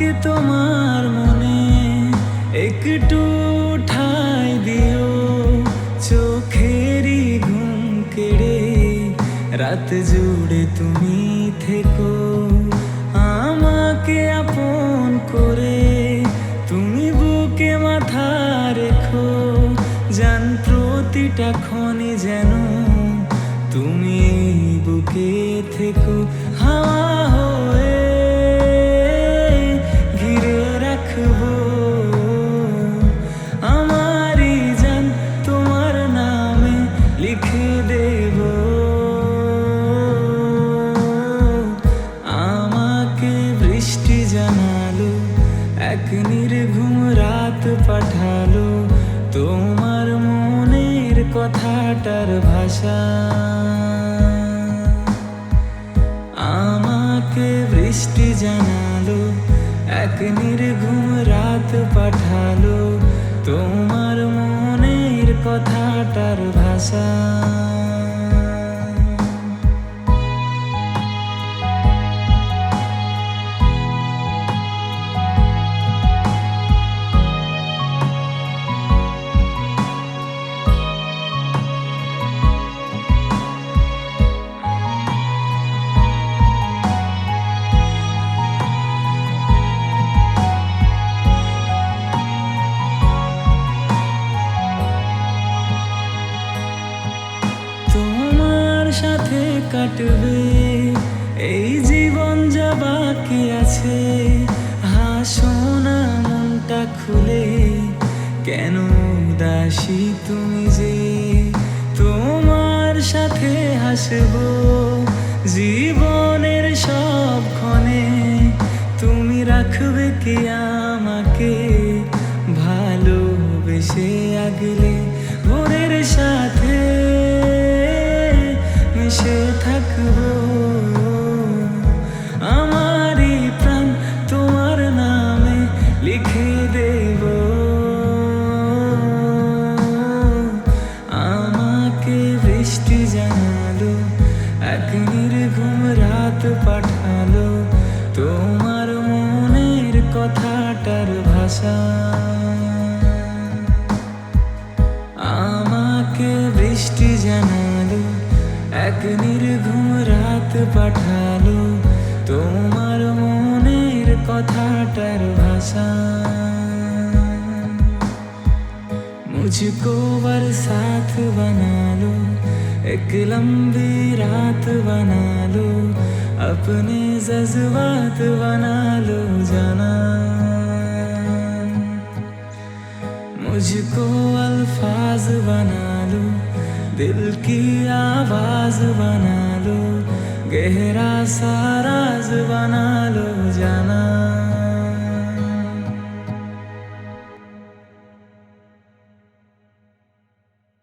আমাকে তোমার মনে। একটু ঠাই দিও চোখেরই ঘুম কেড়ে। রাত জুড়ে তুমি থেকো আমাকে আপন করে। তুমি বুকে মাথা রেখো, জান প্রতিটা ক্ষণে যেন তুমি বুকে থেকো। হাওয়া পাঠালো তোমার মনের কথাটার ভাষা। আমাকে বৃষ্টি জানালো, এক নির্ঘুম রাত পাঠালো তোমার মনের কথাটার ভাষা। সাথে কাটবে। এই জীবন যা বাকি আছে, হাসো না মনটা খুলে। কেন দাসী তুমি যে? তোমার সাথে হাসবো জীবনের সব ক্ষণে। তুমি রাখবে কি আমাকে? থাকব আমারই তোমার নামে লিখে দেব। আমাকে বৃষ্টি জানালো এক রাত পাঠালো। তোমার মনের কথাটার ভাষা। আমাকে বৃষ্টি জানালো এক নির্ঘুম রাত পাঠালো তোমার মনের কথাটার ভাষা मुझको बरसात बना लो एक लंबी रात बना लो अपने जज्बात बना लो दिल की आवाज़ बना लो गहरा सा राज बना लो जाना